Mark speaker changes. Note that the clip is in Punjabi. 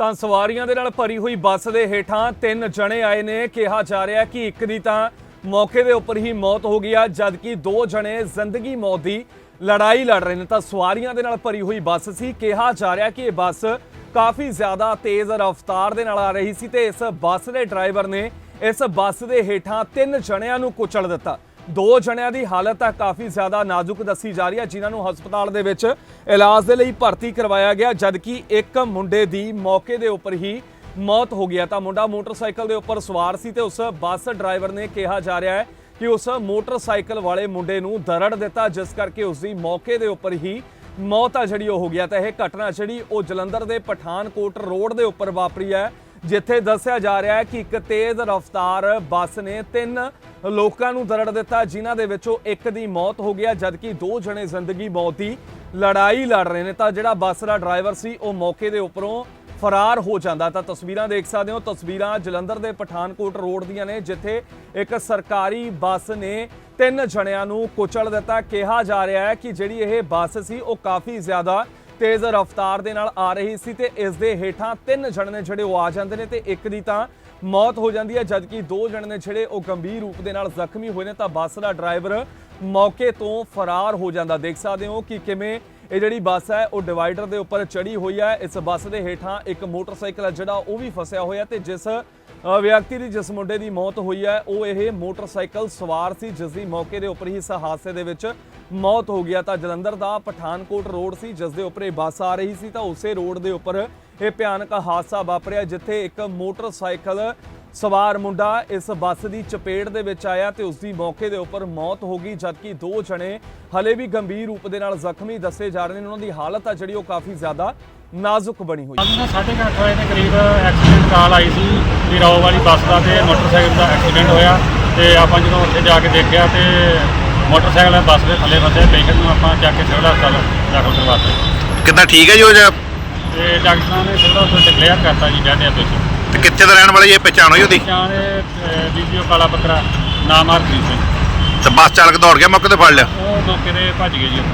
Speaker 1: ਤਾਂ ਸਵਾਰੀਆਂ ਦੇ ਨਾਲ ਭਰੀ ਹੋਈ ਬੱਸ ਦੇ ਹੇਠਾਂ ਤਿੰਨ ਜਣੇ ਆਏ ਨੇ। ਕਿਹਾ ਜਾ ਰਿਹਾ ਕਿ ਇੱਕ ਦੀ ਤਾਂ ਮੌਕੇ ਦੇ ਉੱਪਰ ਹੀ ਮੌਤ ਹੋ ਗਈ ਆ, ਜਦਕਿ ਦੋ ਜਣੇ ਜ਼ਿੰਦਗੀ ਮੌਤ ਦੀ ਲੜਾਈ ਲੜ ਰਹੇ ਨੇ। ਤਾਂ ਸਵਾਰੀਆਂ ਦੇ ਨਾਲ ਭਰੀ ਹੋਈ ਬੱਸ ਸੀ। ਕਿਹਾ ਜਾ ਰਿਹਾ ਕਿ ਇਹ ਬੱਸ ਕਾਫੀ ਜ਼ਿਆਦਾ ਤੇਜ਼ ਰਫ਼ਤਾਰ ਦੇ ਨਾਲ ਆ ਰਹੀ ਸੀ ਤੇ ਇਸ ਬੱਸ ਦੇ ਡਰਾਈਵਰ ਨੇ ਇਸ ਬੱਸ ਦੇ ਹੇਠਾਂ ਤਿੰਨ ਜਣਿਆਂ ਨੂੰ ਕੁਚਲ ਦਿੱਤਾ। ਦੋ ਜਣਿਆਂ ਦੀ ਹਾਲਤ ਆ ਕਾਫੀ ਜ਼ਿਆਦਾ ਨਾਜ਼ੁਕ ਦੱਸੀ ਜਾ ਰਹੀ ਹੈ, ਜਿਨ੍ਹਾਂ ਨੂੰ ਹਸਪਤਾਲ ਦੇ ਵਿੱਚ ਇਲਾਜ ਦੇ ਲਈ ਭਰਤੀ ਕਰਵਾਇਆ ਗਿਆ, ਜਦਕਿ ਇੱਕ ਮੁੰਡੇ ਦੀ ਮੌਕੇ ਦੇ ਉੱਪਰ ਹੀ ਮੌਤ ਹੋ ਗਿਆ। ਤਾਂ ਮੁੰਡਾ ਮੋਟਰਸਾਈਕਲ ਦੇ ਉੱਪਰ ਸਵਾਰ ਸੀ ਤੇ ਉਸ ਬੱਸ ਡਰਾਈਵਰ ਨੇ ਕਿਹਾ ਜਾ ਰਿਹਾ ਹੈ ਕਿ ਉਸ ਮੋਟਰਸਾਈਕਲ ਵਾਲੇ ਮੁੰਡੇ ਨੂੰ ਦਰੜ ਦਿੱਤਾ, ਜਿਸ ਕਰਕੇ ਉਸ ਦੀ ਮੌਕੇ ਦੇ ਉੱਪਰ ਹੀ ਮੌਤ ਆ ਜਿਹੜੀ ਉਹ ਹੋ ਗਿਆ। ਤਾਂ ਇਹ ਘਟਨਾ ਜਿਹੜੀ ਉਹ ਜਲੰਧਰ ਦੇ ਪਠਾਨਕੋਟ ਰੋਡ ਦੇ ਉੱਪਰ ਵਾਪਰੀ ਹੈ। ਜਿੱਥੇ ਦੱਸਿਆ ਜਾ ਰਿਹਾ ਹੈ ਕਿ ਇੱਕ ਤੇਜ਼ ਰਫ਼ਤਾਰ ਬੱਸ ਨੇ ਤਿੰਨ ਲੋਕਾਂ ਨੂੰ ਦਰੜ ਦਿੱਤਾ, ਜਿਨ੍ਹਾਂ ਦੇ ਵਿੱਚੋਂ ਇੱਕ ਦੀ ਮੌਤ ਹੋ ਗਿਆ ਜਦਕਿ ਦੋ ਜਣੇ ਜ਼ਿੰਦਗੀ ਮੌਤ ਦੀ ਲੜਾਈ ਲੜ ਰਹੇ ਨੇ। ਤਾਂ ਜਿਹੜਾ ਬੱਸ ਦਾ ਡਰਾਈਵਰ ਸੀ, ਉਹ ਮੌਕੇ ਦੇ ਉੱਪਰੋਂ ਫਰਾਰ ਹੋ ਜਾਂਦਾ। ਤਾਂ ਤਸਵੀਰਾਂ ਦੇਖ ਸਕਦੇ ਹੋ, ਤਸਵੀਰਾਂ ਜਲੰਧਰ ਦੇ ਪਠਾਨਕੋਟ ਰੋਡ ਦੀਆਂ ਨੇ, ਜਿੱਥੇ ਇੱਕ ਸਰਕਾਰੀ ਬੱਸ ਨੇ ਤਿੰਨ ਜਣਿਆਂ ਨੂੰ ਕੁਚਲ ਦਿੱਤਾ। ਕਿਹਾ ਜਾ ਰਿਹਾ ਹੈ ਕਿ ਜਿਹੜੀ ਇਹ ਬੱਸ ਸੀ, ਉਹ ਕਾਫੀ ਜ਼ਿਆਦਾ ਤੇਜ਼ ਰਫ਼ਤਾਰ ਦੇ ਨਾਲ ਆ ਰਹੀ ਸੀ ਤੇ ਇਸ ਦੇ ਹੇਠਾਂ ਤਿੰਨ ਜਣੇ ਨੇ ਜਿਹੜੇ ਉਹ ਆ ਜਾਂਦੇ ਨੇ ਤੇ ਇੱਕ ਦੀ ਤਾਂ ਮੌਤ ਹੋ ਜਾਂਦੀ ਹੈ, ਜਦਕਿ ਦੋ ਜਣੇ ਨੇ ਜਿਹੜੇ ਉਹ ਗੰਭੀਰ ਰੂਪ ਦੇ ਨਾਲ ਜ਼ਖਮੀ ਹੋਏ ਨੇ ਤਾਂ ਬੱਸ ਦਾ ਡਰਾਈਵਰ ਮੌਕੇ ਤੋਂ ਫਰਾਰ ਹੋ ਜਾਂਦਾ। ਦੇਖ ਸਕਦੇ ਹੋ ਕਿ ਕਿਵੇਂ ਇਹ ਜਿਹੜੀ ਬੱਸ ਹੈ, ਉਹ ਡਿਵਾਈਡਰ ਦੇ ਉੱਪਰ ਚੜੀ ਹੋਈ ਹੈ। ਇਸ ਬੱਸ ਦੇ ਹੇਠਾਂ ਇੱਕ ਮੋਟਰਸਾਈਕਲ ਹੈ, ਜਿਹੜਾ ਉਹ ਵੀ ਫਸਿਆ ਹੋਇਆ ਤੇ ਜਿਸ ਵਿਅਕਤੀ ਦੀ, ਜਿਸ ਮੁੰਡੇ ਦੀ ਮੌਤ ਹੋਈ ਹੈ, ਉਹ ਇਹ ਮੋਟਰਸਾਈਕਲ ਸਵਾਰ ਸੀ, ਜਿਸ ਦੀ ਮੌਕੇ ਦੇ ਉੱਪਰ ਹੀ ਇਸ ਹਾਦਸੇ ਦੇ ਵਿੱਚ ਮੌਤ ਹੋ ਗਿਆ। ਤਾਂ ਜਲੰਧਰ ਦਾ ਪਠਾਨਕੋਟ ਰੋਡ ਸੀ, ਜਿਸ ਦੇ ਉੱਪਰ ਇਹ ਬੱਸ ਆ ਰਹੀ ਸੀ, ਤਾਂ ਉਸੇ ਰੋਡ ਦੇ ਉੱਪਰ ਇਹ ਭਿਆਨਕ ਹਾਦਸਾ ਵਾਪਰਿਆ, ਜਿੱਥੇ ਇੱਕ ਮੋਟਰਸਾਈਕਲ ਸਵਾਰ ਮੁੰਡਾ ਇਸ ਬੱਸ ਦੀ ਚਪੇਟ ਦੇ ਵਿੱਚ ਆਇਆ ਤੇ ਉਸ ਦੀ ਮੌਕੇ ਦੇ ਉੱਪਰ ਮੌਤ ਹੋ ਗਈ ਜਦਕਿ ਦੋ ਜਣੇ ਹਲੇ ਵੀ ਗੰਭੀਰ ਰੂਪ ਦੇ ਨਾਲ ਜ਼ਖਮੀ ਦੱਸੇ ਜਾ ਰਹੇ ਨੇ। ਉਹਨਾਂ ਦੀ ਹਾਲਤ ਆ ਜਿਹੜੀ ਉਹ ਕਾਫੀ ਜ਼ਿਆਦਾ ਨਾਜ਼ੁਕ ਬਣੀ ਹੋਈ।
Speaker 2: ਅੱਜ ਨਾ 8:30 ਵਜੇ ਦੇ ਕਰੀਬ ਐਕਸੀਡੈਂਟ ਕਾਲ ਆਈ ਸੀ ਵੀ ਰਾਓ ਵਾਲੀ ਬੱਸ ਦਾ ਤੇ ਮੋਟਰਸਾਈਕਲ ਦਾ ਐਕਸੀਡੈਂਟ ਹੋਇਆ ਤੇ ਆਪਾਂ ਜਦੋਂ ਉੱਥੇ ਜਾ ਕੇ ਦੇਖਿਆ ਤੇ ਮੋਟਰਸਾਈਕਲ ਹੈ ਬੱਸ ਦੇ ਥੱਲੇ ਫਸੇ ਪੇਸ਼ੈਂਟ ਨੂੰ ਆਪਾਂ ਚੱਕ ਕੇ ਸਿਵਲ ਹਸਪਤਾਲ ਦਾਖਲ ਕਰਵਾਤੇ
Speaker 3: ਕਿੱਦਾਂ ਠੀਕ ਹੈ ਜੀ ਉਹ ਜਾਂ
Speaker 2: ਤੇ ਡਾਕਟਰਾਂ ਨੇ ਸਿਵਲ ਹਸਪਤਾਲ ਡਿਕਲੇਅਰ ਕਰਤਾ ਜੀ ਡੈਡ ਹੈ ਪੇਸ਼ੈਂਟ।
Speaker 3: ਤੇ ਕਿੱਥੇ ਦਾ ਰਹਿਣ ਵਾਲਾ ਜੀ? ਇਹ ਪਛਾਣ ਹੋਈ ਉਹਦੀ?
Speaker 2: ਪਛਾਣ ਵੀਡੀਓ ਕਾਲਾ ਪੱਤਰਾ ਨਾਮ ਹਰਪ੍ਰੀਤ ਸਿੰਘ।
Speaker 3: ਤੇ ਬੱਸ ਚਾਲਕ ਦੌੜ ਗਿਆ ਮੌਕੇ ਤੇ ਫੜ ਲਿਆ?
Speaker 2: ਉਹ ਮੌਕੇ ਤੇ ਭੱਜ ਗਏ ਜੀ ਉੱਥੇ।